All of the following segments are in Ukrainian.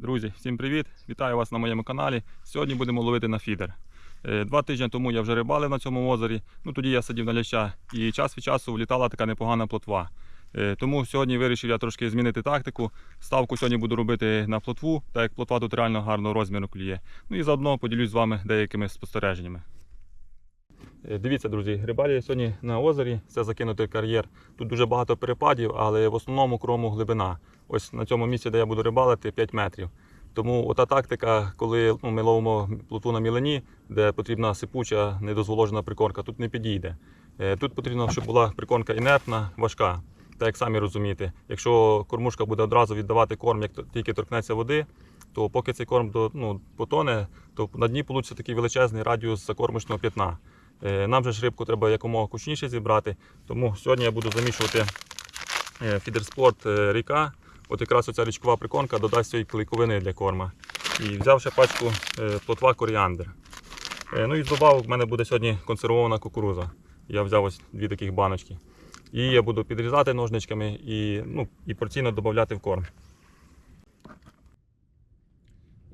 Друзі, всім привіт! Вітаю вас на моєму каналі. Сьогодні будемо ловити на фідер. Е, Два тижні тому я вже рибалив на цьому озері. Ну тоді я сидів на ляща і час від часу влітала така непогана плотва. Е, Тому сьогодні вирішив я трошки змінити тактику. Ставку сьогодні буду робити на плотву, так як плотва тут реально гарного розміру клює. Ну і заодно поділюсь з вами деякими спостереженнями. Е, Дивіться, друзі, рибалі сьогодні на озері, це закинутий кар'єр. Тут дуже багато перепадів, але в основному крому глибина. Ось на цьому місці, де я буду рибалити, 5 метрів. Тому ота тактика, коли ну, ми ловимо плотву на мілені, де потрібна сипуча, недозволожена прикормка, тут не підійде. Е, Тут потрібно, щоб була прикормка інертна, важка. Так як самі розумієте, якщо кормушка буде одразу віддавати корм, як тільки торкнеться води, то поки цей корм ну, потоне, то на дні вийде такий величезний радіус закормочного п'ятна. Е, Нам же ж рибку треба якомога кучніше зібрати, тому сьогодні я буду замішувати е, фідерспорт е, ріка. От якраз оця річкова прикормка додасть цієї клейковини для корма. І взяв ще пачку плотва коріандр. Ну і з добавок в мене буде сьогодні консервована кукуруза. Я взяв ось дві таких баночки. Її я буду підрізати ножничками і, ну, і порційно додати в корм.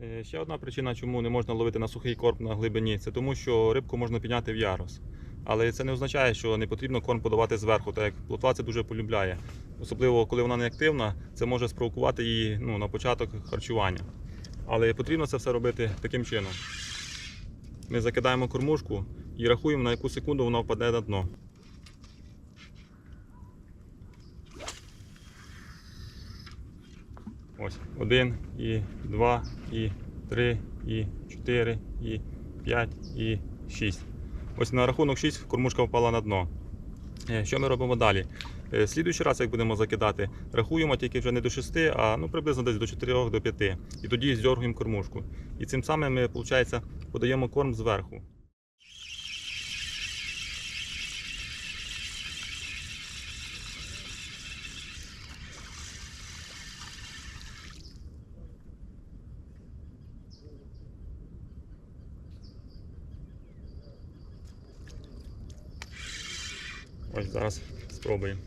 Е, Ще одна причина, чому не можна ловити на сухий корм на глибині, це тому, що рибку можна підняти в ярус. Але це не означає, що не потрібно корм подавати зверху, так як плотва це дуже полюбляє. Особливо, коли вона не активна, це може спровокувати її ну, на початок харчування. Але потрібно це все робити таким чином. Ми закидаємо кормушку і рахуємо, на яку секунду вона впаде на дно. Ось один, і два, і три, і чотири, і п'ять, і шість. Ось на рахунок 6 кормушка впала на дно. Е, Що ми робимо далі? Е, Слідуючий раз, як будемо закидати, рахуємо тільки вже не до 6, а ну, приблизно десь до 4 до 5. І тоді здергуємо кормушку. І цим самим ми, виходить, подаємо корм зверху. Зараз спробуємо.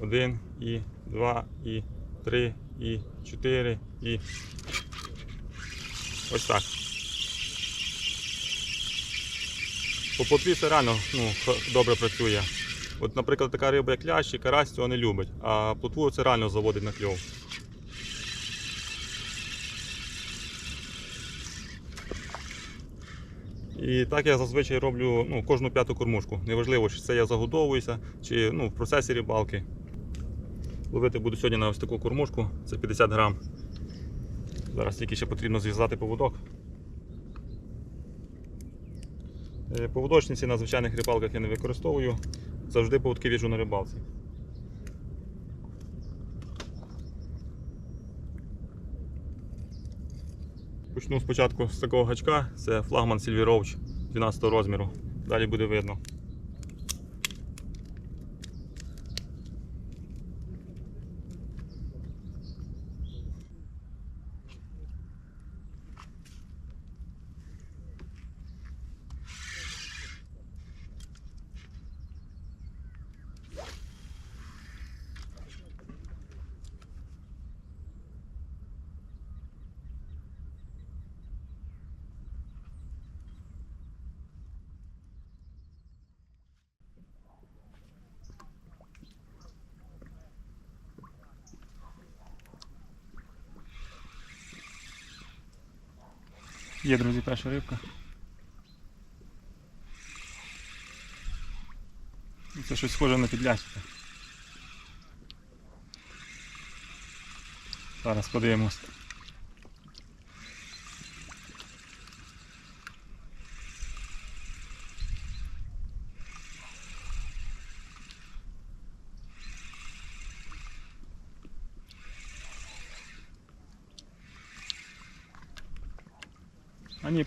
Один, і два, і три, і чотири, і ось так. По плотві це реально ну, добре працює. От, наприклад, така риба, як лящ чи карась, цього не любить, а плотву це реально заводить на кльов. І так я зазвичай роблю ну, кожну п'яту кормушку. Неважливо, чи це я загодовуюся, чи ну, в процесі рибалки. Ловити буду сьогодні на ось таку кормушку, це 50 грам. Зараз тільки ще потрібно зв'язати поводок. Е, Поводочниці на звичайних рибалках я не використовую. Завжди поводки віжу на рибалці. Почну спочатку з такого гачка, це флагман Roach 12 розміру. Далі буде видно. Є, друзі, перша рибка. Ну, Це щось схоже на підлящика. Зараз подивимось.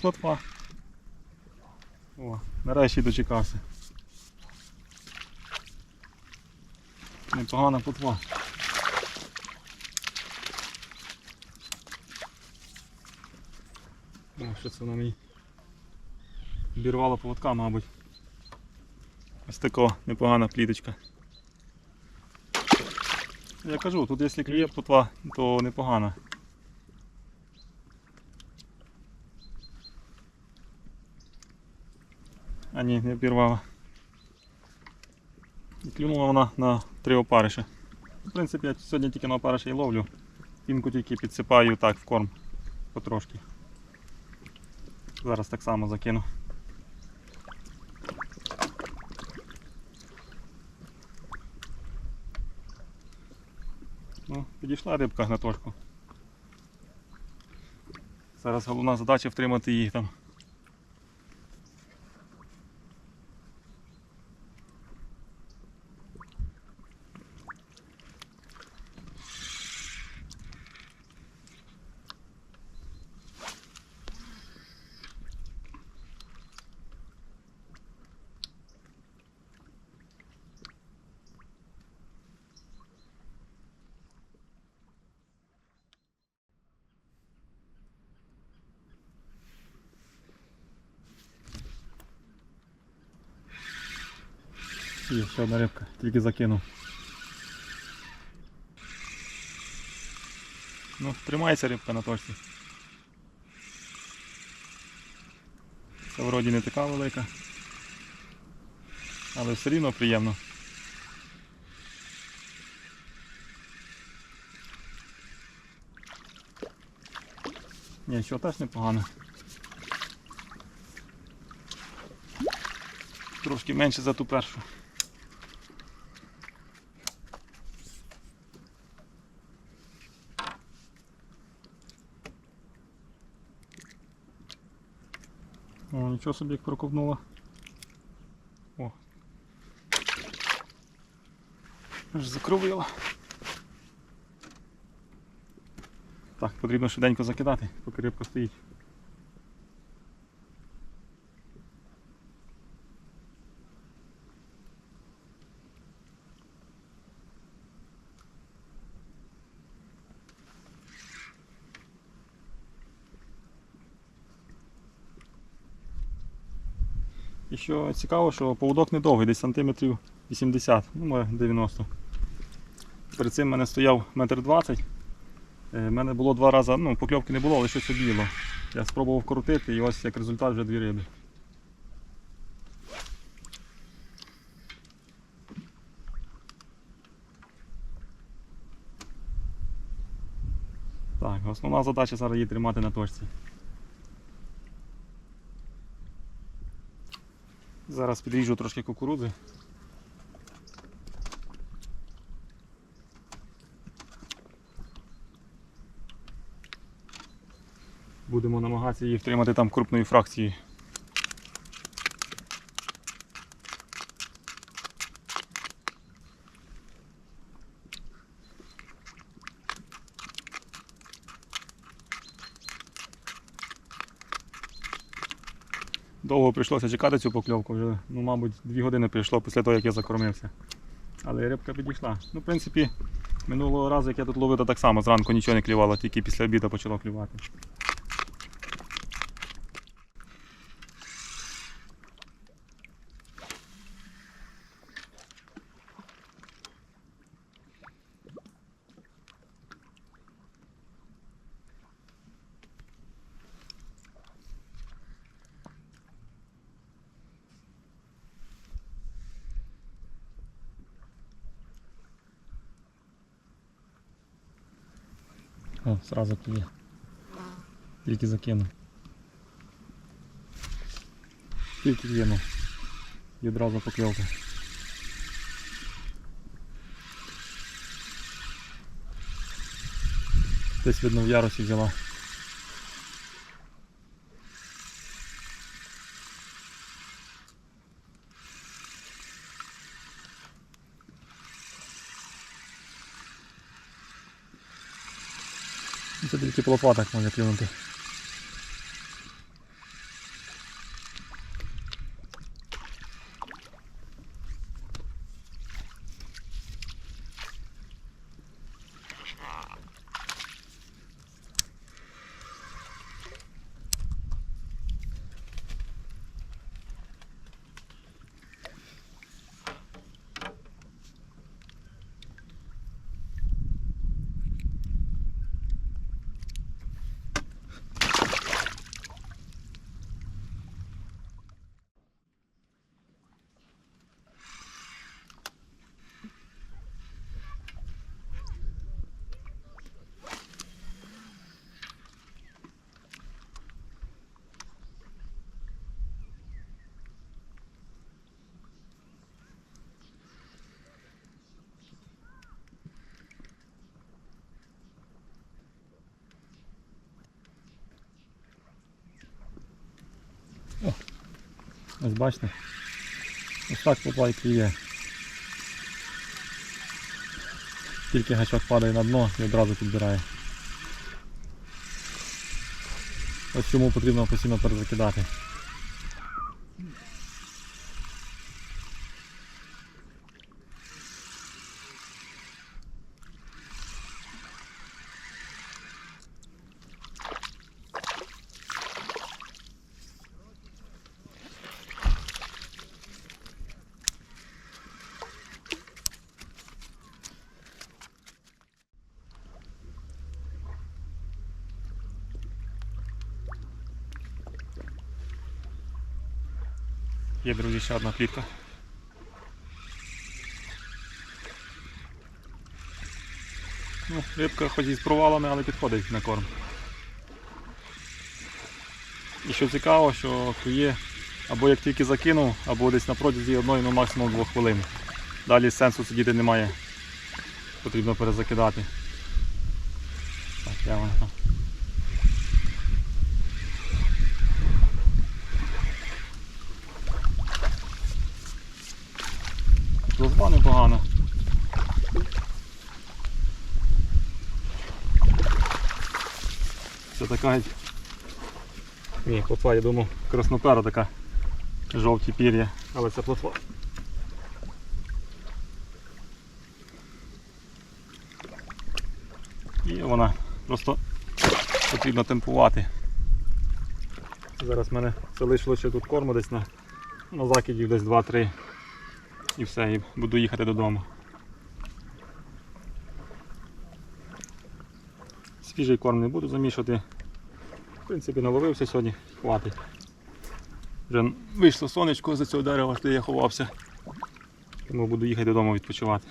Плотва. О, нарешті дочекався. Непогана плотва. О, що це вона мені обірвала поводка, мабуть. Ось така непогана пліточка. Я кажу, тут якщо клює плотва, то непогано. А ні, не обірвала. І клюнула вона на три опариша. В принципі, я сьогодні тільки на опариша і ловлю. Інку тільки підсипаю так в корм потрошки. Зараз так само закину. Ну, підійшла рибка на. Зараз головна задача втримати її там. Є ще одна рибка, тільки закинув. Ну, тримається рибка на точці. Це вроді не така велика. Але все рівно приємно. Ні, що теж непогано. Трошки менше за ту першу. О, нічого собі як проковнуло. О. Аж закрувило. Так, потрібно швиденько закидати, поки рибка стоїть. І що цікаво, що поводок недовгий, десь сантиметрів 80, ну може 90. Перед цим в мене стояв метр 20. У мене було два рази, ну покльовки не було, але щось обіло. Я спробував крутити і ось як результат вже дві риби. Так, основна задача зараз її тримати на точці. Зараз підріжу трошки кукурудзи. Будемо намагатися її втримати там крупної фракції. Довго прийшлося чекати цю покльовку, вже, ну, мабуть, дві години прийшло після того, як я закормився. Але рибка підійшла. Ну, в принципі, минулого разу, як я тут ловив, то так само зранку нічого не клювало, тільки після обіду почало клювати. О, сразу клює. Тільки закинув. Тільки кинув. І одразу покльовка. Десь видно в ярусі взяла. Це тільки по лопатах можна клюнути. Ось бачите? Ось так плотва є. Тільки гачок падає на дно і одразу підбирає. Ось чому потрібно постійно перезакидати. Є, друзі, ще одна плітка. Ну, рибка хоч і з провалами, але підходить на корм. І що цікаво, що клює або як тільки закинув, або десь на протязі одної, ну максимум двох хвилин. Далі сенсу сидіти немає. Потрібно перезакидати. Так, я вам там. Розба непогано. Це Ні, плотва, я думав, краснопера така. Жовті пір'я, але це плотва. І вона просто потрібно темпувати. Зараз в мене залишило ще тут корму десь на, на закидів десь 2-3 і все, і буду їхати додому. Свіжий корм не буду замішувати. В принципі, наловився сьогодні, хватить. Вже вийшло сонечко за цього дерева, де я ховався. Тому буду їхати додому відпочивати.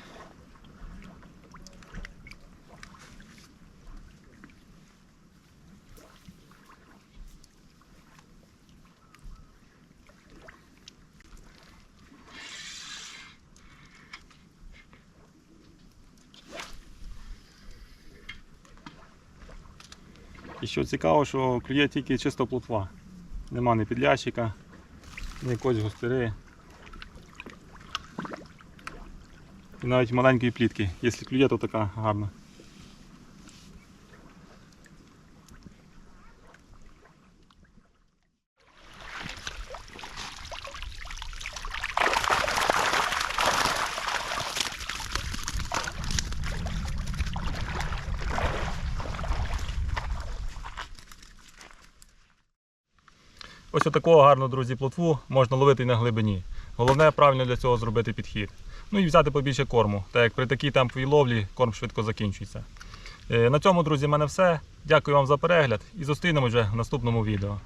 І що цікаво, що клює тільки чисто плотва. Нема ні підлящика, ні якоїсь густири. І навіть маленької плітки. Якщо клює, то така гарна. Ось такого гарного, друзі, плотву можна ловити і на глибині. Головне правильно для цього зробити підхід. Ну і взяти побільше корму, так як при такій темповій ловлі корм швидко закінчується. Е, На цьому, друзі, в мене все. Дякую вам за перегляд і зустрінемось вже в наступному відео.